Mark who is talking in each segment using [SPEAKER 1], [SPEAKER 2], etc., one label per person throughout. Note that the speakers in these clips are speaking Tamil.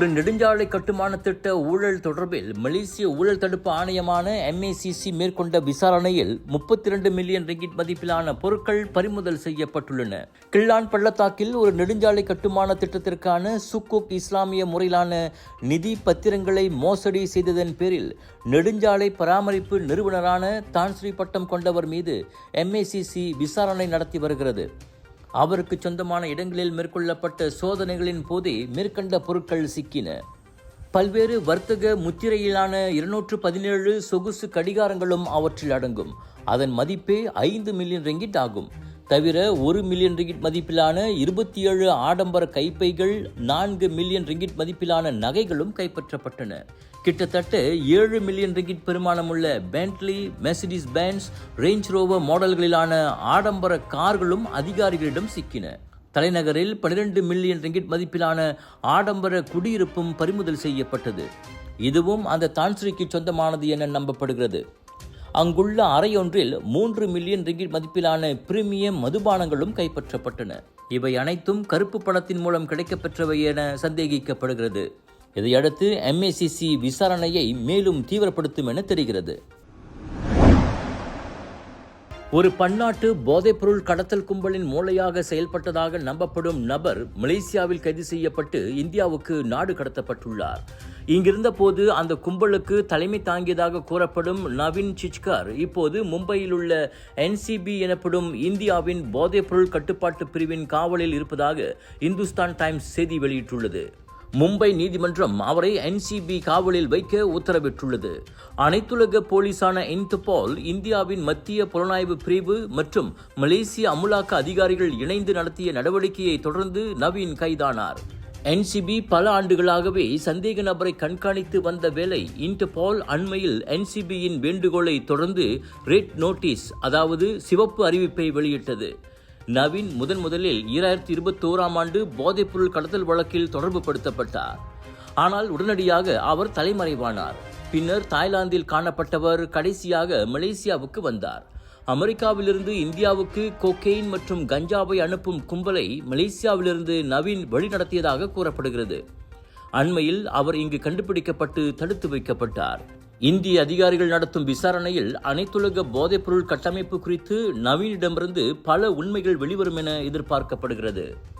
[SPEAKER 1] ஒரு நெடுஞ்சாலை கட்டுமான திட்ட ஊழல் தொடர்பில் மலேசிய ஊழல் தடுப்பு ஆணையமான எம்ஏசிசி மேற்கொண்ட விசாரணையில் முப்பத்தி இரண்டு மில்லியன் ரிங்கிட் மதிப்பிலான பொருட்கள் பறிமுதல் செய்யப்பட்டுள்ளன. கிள்ளான் பள்ளத்தாக்கில் ஒரு நெடுஞ்சாலை கட்டுமான திட்டத்திற்கான சுக்குக் இஸ்லாமிய முறையிலான நிதி பத்திரங்களை மோசடி செய்ததன் பேரில் நெடுஞ்சாலை பராமரிப்பு நிறுவனரான தான்ஸ்ரீ பட்டம் கொண்டவர் மீது எம்ஏசிசி விசாரணை நடத்தி வருகிறது. அவருக்கு சொந்தமான இடங்களில் மேற்கொள்ளப்பட்ட சோதனைகளின் போதே மேற்கண்ட பொருட்கள் சிக்கின. பல்வேறு வர்த்தக முத்திரையிலான இருநூற்று பதினேழு சொகுசு கடிகாரங்களும் அவற்றில் அடங்கும். அதன் மதிப்பே ஐந்து மில்லியன் ரெங்கிட் ஆகும். தவிர ஒரு மில்லியன் ரிங்கிட் மதிப்பிலான இருபத்தி ஏழு ஆடம்பர கைப்பைகள் நான்கு மில்லியன் ரிங்கிட் மதிப்பிலான நகைகளும் கைப்பற்றப்பட்டன. கிட்டத்தட்ட ஏழு million ringgit பெருமானமுள்ள Bentley Mercedes Benz Range Rover மாடல்களிலான ஆடம்பர கார்களும் அதிகாரிகளிடம் சிக்கின. தலைநகரில் 12 மில்லியன் ரிங்கிட் மதிப்பிலான ஆடம்பர குடியிருப்பும் பறிமுதல் செய்யப்பட்டது. இதுவும் அந்த தான்ஸ்ரீக்கு சொந்தமானது என நம்பப்படுகிறது. அங்குள்ள அறையொன்றில் மூன்று மில்லியன் ரிங்கிட் மதிப்பிலான பிரீமியம் மதுபானங்களும் கைப்பற்றப்பட்டன. இவை அனைத்தும் கருப்பு பணத்தின் மூலம் கிடைக்கப்பெற்றவை என சந்தேகிக்கப்படுகிறது. இதையடுத்து எம்ஏசிசி விசாரணையை மேலும் தீவிரப்படுத்தும் என தெரிகிறது. ஒரு பன்னாட்டு போதைப்பொருள் கடத்தல் கும்பலின் மூளையாக செயல்பட்டதாக நம்பப்படும் நபர் மலேசியாவில் கைது செய்யப்பட்டு இந்தியாவுக்கு நாடு கடத்தப்பட்டுள்ளார். இங்கிருந்த போது அந்த கும்பலுக்கு தலைமை தாங்கியதாக கூறப்படும் நவீன் சிச்கார் இப்போது மும்பையில் உள்ள என்சிபி எனப்படும் இந்தியாவின் போதைப்பொருள் கட்டுப்பாட்டு பிரிவின் காவலில் இருப்பதாக இந்துஸ்தான் டைம்ஸ் செய்தி வெளியிட்டுள்ளது. மும்பை நீதிமன்றம் அவரை என்சிபி காவலில் வைக்க உத்தரவிட்டுள்ளது. அனைத்துலக போலீசான இன்டர்போல் இந்தியாவின் மத்திய புலனாய்வு பிரிவு மற்றும் மலேசிய அமுலாக்க அதிகாரிகள் இணைந்து நடத்திய நடவடிக்கையை தொடர்ந்து நவீன் கைதானார். என்சிபி பல ஆண்டுகளாகவே சந்தேக நபரை கண்காணித்து வந்த வேளை இன்டர்பால் அண்மையில் என்சிபியின் வேண்டுகோளை தொடர்ந்து ரெட் நோட்டீஸ் அதாவது சிவப்பு அறிவிப்பை வெளியிட்டது. நவீன் முதன் முதலில் ஈராயிரத்தி இருபத்தோராம் ஆண்டு போதைப்பொருள் கடத்தல் வழக்கில் தொடர்பு படுத்தப்பட்டார். ஆனால் உடனடியாக அவர் தலைமறைவானார். பின்னர் தாய்லாந்தில் காணப்பட்டவர் கடைசியாக மலேசியாவுக்கு வந்தார். அமெரிக்காவிலிருந்து இந்தியாவுக்கு கொக்கெயின் மற்றும் கஞ்சாவை அனுப்பும் கும்பலை மலேசியாவிலிருந்து நவீன் வழிநடத்தியதாக கூறப்படுகிறது. அண்மையில் அவர் இங்கு கண்டுபிடிக்கப்பட்டு தடுத்து வைக்கப்பட்டார். இந்திய அதிகாரிகள் நடத்தும் விசாரணையில் அனைத்துலக போதைப்பொருள் கட்டமைப்பு குறித்து நவீனிடமிருந்து பல உண்மைகள் வெளிவரும் என எதிர்பார்க்கப்படுகிறது.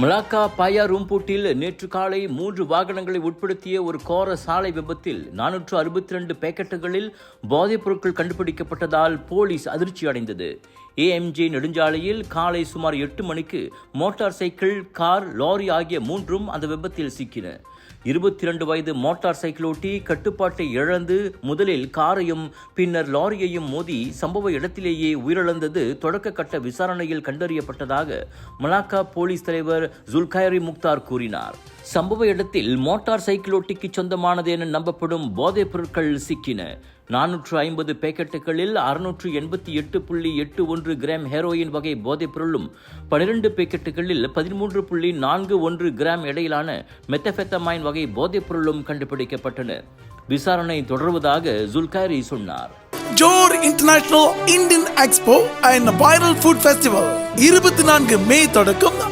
[SPEAKER 1] Malacca Paya ரூம்பூட்டில் நேற்று காலை மூன்று வாகனங்களை உட்படுத்திய ஒரு கோர சாலை விபத்தில் நானூற்று அறுபத்தி ரெண்டு பேக்கெட்டுகளில் போதைப் பொருட்கள் கண்டுபிடிக்கப்பட்டதால் போலீஸ் அதிர்ச்சி அடைந்தது. ஏஎம்ஜே நெடுஞ்சாலையில் காலை சுமார் எட்டு மணிக்கு மோட்டார் சைக்கிள் கார் லாரி ஆகிய மூன்றும் அந்த விபத்தில் சிக்கின. இருபத்தி இரண்டு வயது மோட்டார் சைக்கிளோட்டி கட்டுப்பாட்டை இழந்து முதலில் காரையும் பின்னர் லாரியையும் மோதி சம்பவ இடத்திலேயே உயிரிழந்தது தொடக்க கட்ட விசாரணையில் கண்டறியப்பட்டதாக மலாக்கா போலீஸ் தலைவர் ஜுல்காயரி முக்தார் கூறினார். சம்பவ இடத்தில் மோட்டார் சைக்கிளோட்டிக்கு சொந்தமானது என நம்பப்படும் போதைப் பொருட்கள் சிக்கின. நானூற்று ஐம்பது பேக்கெட்டுகளில் அறுநூற்று எண்பத்தி எட்டு புள்ளி எட்டு ஒன்று கிராம் ஹெரோயின் வகை போதைப் பொருளும் பனிரெண்டு பேக்கெட்டுகளில் பதிமூன்று புள்ளி நான்கு ஒன்று கிராம் இடையிலான மெத்தபெத்தமைன் வகை போதைப் பொருளும் கண்டுபிடிக்கப்பட்டன. விசாரணை தொடர்வதாக ஜுல்காரி சொன்னார்.
[SPEAKER 2] Johor international Indian expo and viral food festival இருபத்தி நான்கு மே தொடக்கம்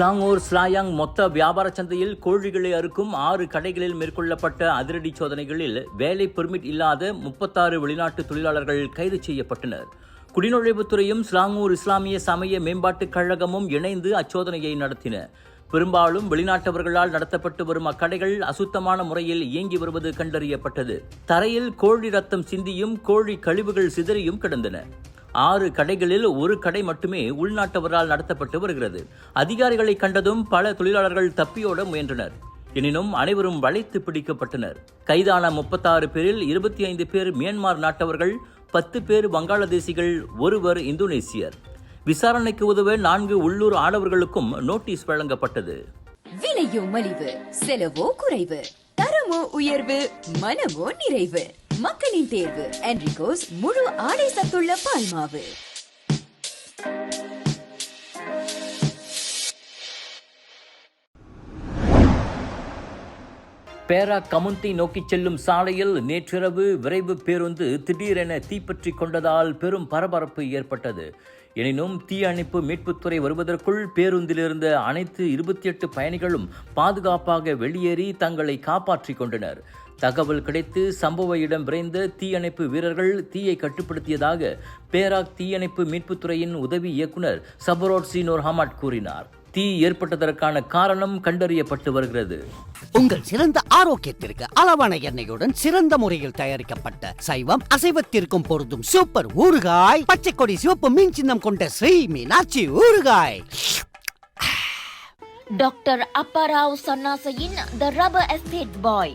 [SPEAKER 1] ஸ்லாங்கூர் ஸ்லாயாங் மொத்த வியாபார சந்தையில் கோழிகளை அறுக்கும் ஆறு கடைகளில் மேற்கொள்ளப்பட்ட அதிரடி சோதனைகளில் வேலை பெர்மிட் இல்லாத முப்பத்தாறு வெளிநாட்டு தொழிலாளர்கள் கைது செய்யப்பட்டனர். குடிநுழைவுத்துறையும் ஸ்லாங்கூர் இஸ்லாமிய சமய மேம்பாட்டுக் கழகமும் இணைந்து அச்சோதனையை நடத்தின. பெரும்பாலும் வெளிநாட்டவர்களால் நடத்தப்பட்டு வரும் அக்கடைகள் அசுத்தமான முறையில் இயங்கி வருவது கண்டறியப்பட்டது. தரையில் கோழி ரத்தம் சிந்தியும் கோழி கழிவுகள் சிதறியும் கிடந்தன. ஆறு கடைகளில் ஒரு கடை மட்டுமே உள்நாட்டவரால் நடத்தப்பட்டு வருகிறது. அதிகாரிகளை கண்டதும் பல தொழிலாளர்கள் தப்பியோட முயன்றனர். எனினும் அனைவரும் வளைத்து பிடிக்கப்பட்டனர். கைதான முப்பத்தாறு பேரில் இருபத்தி ஐந்து பேர் மியான்மர் நாட்டவர்கள் பத்து பேர் வங்காளதேசிகள் ஒருவர் இந்தோனேசியர். விசாரணைக்கு உதவ நான்கு உள்ளூர் ஆடவர்களுக்கும் நோட்டீஸ் வழங்கப்பட்டது.
[SPEAKER 3] விலையோ மலிவு செலவோ குறைவு தரமோ உயர்வு மனமோ நிறைவு. மக்களின் தேர்வு. என்ரிகோஸ் முழு ஆடை சத்துள்ள பால்மாவு
[SPEAKER 1] பேரா கமுந்தை நோக்கிச் செல்லும் சாலையில் நேற்றிரவு விரைவு பேருந்து திடீரென தீப்பற்றி கொண்டதால் பெரும் பரபரப்பு ஏற்பட்டது. எனினும் தீயணைப்பு மீட்புத்துறை வருவதற்குள் பேருந்தில் இருந்த அனைத்து இருபத்தி எட்டு பயணிகளும் பாதுகாப்பாக வெளியேறி தங்களை காப்பாற்றிக் கொண்டனர். தகவல் கிடைத்து சம்பவ இடம் விரைந்த தீயணைப்பு வீரர்கள் தீயை கட்டுப்படுத்தியதாக பேராக் தீயணைப்பு மீட்புத்துறையின் உதவி இயக்குனர் சபரோட் சீனோர் ஹமாட் கூறினார். தீ ஏற்பட்டதற்கான காரணம் கண்டறியப்பட்டு வருகிறது.
[SPEAKER 4] உங்கள் சிறந்த ஆரோக்கியத்திற்கு அளவான எண்ணெயுடன் சிறந்த முறையில் தயாரிக்கப்பட்ட சைவம் அசைவத்திற்கும் பொருந்தும் சூப்பர் ஊறுகாய் பச்சை கொடி சிவப்பு மீன் சின்னம் கொண்ட ஸ்ரீ மீனாட்சி ஊறுகாய்.
[SPEAKER 5] டாக்டர் அப்பாராவ் சன்னாசையின் த ரப்பர் எஸ்டேட் பாய்.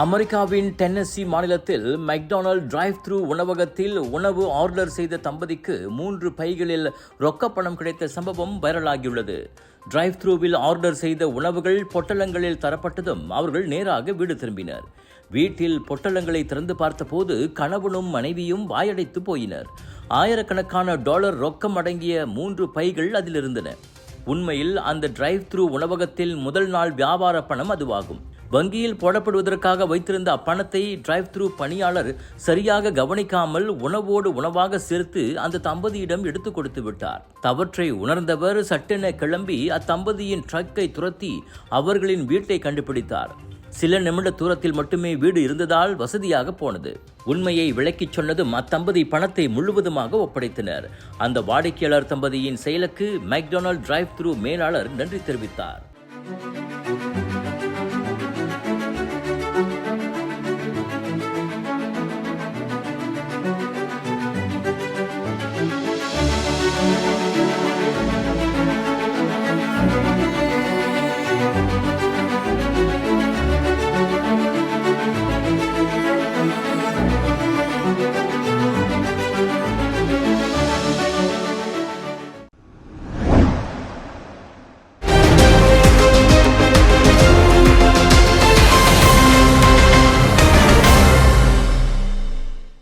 [SPEAKER 1] அமெரிக்காவின் டென்னசி மாநிலத்தில் மெக்டானல்ட் டிரைவ் த்ரூ உணவகத்தில் உணவு ஆர்டர் செய்த தம்பதிக்கு மூன்று பைகளில் ரொக்கப்பணம் கிடைத்த சம்பவம் வைரலாகியுள்ளது. டிரைவ் த்ரூவில் ஆர்டர் செய்த உணவுகள் பொட்டலங்களில் தரப்பட்டதும் அவர்கள் நேராக வீடு திரும்பினர். வீட்டில் பொட்டலங்களை திறந்து பார்த்தபோது கணவனும் மனைவியும் வாயடைத்து போயினர். ஆயிரக்கணக்கான டாலர் ரொக்கம் அடங்கிய மூன்று பைகள் அதில் இருந்தன உண்மையில் அந்த டிரைவ் த்ரூ உணவகத்தில் முதல் நாள் வியாபார பணம் அதுவாகும். வங்கியில் போடப்படுவதற்காக வைத்திருந்த அப்பணத்தை டிரைவ் த்ரூ பணியாளர் சரியாக கவனிக்காமல் உணவோடு உணவாக சேர்த்து அந்த தம்பதியிடம் எடுத்து கொடுத்து விட்டார். தவற்றை உணர்ந்தவர் சட்டென கிளம்பி அத்தம்பதியின் ட்ரக்கை துரத்தி அவர்களின் வீட்டை கண்டுபிடித்தார். சில நிமிட தூரத்தில் மட்டுமே வீடு இருந்ததால் வசதியாக போனது. உண்மையை விளக்கிச் சொன்னதும் அத்தம்பதி பணத்தை முழுவதுமாக ஒப்படைத்தனர். அந்த வாடிக்கையாளர் தம்பதியின் செயலுக்கு மெக்டொனால்ட் டிரைவ் த்ரூ மேலாளர் நன்றி தெரிவித்தார்.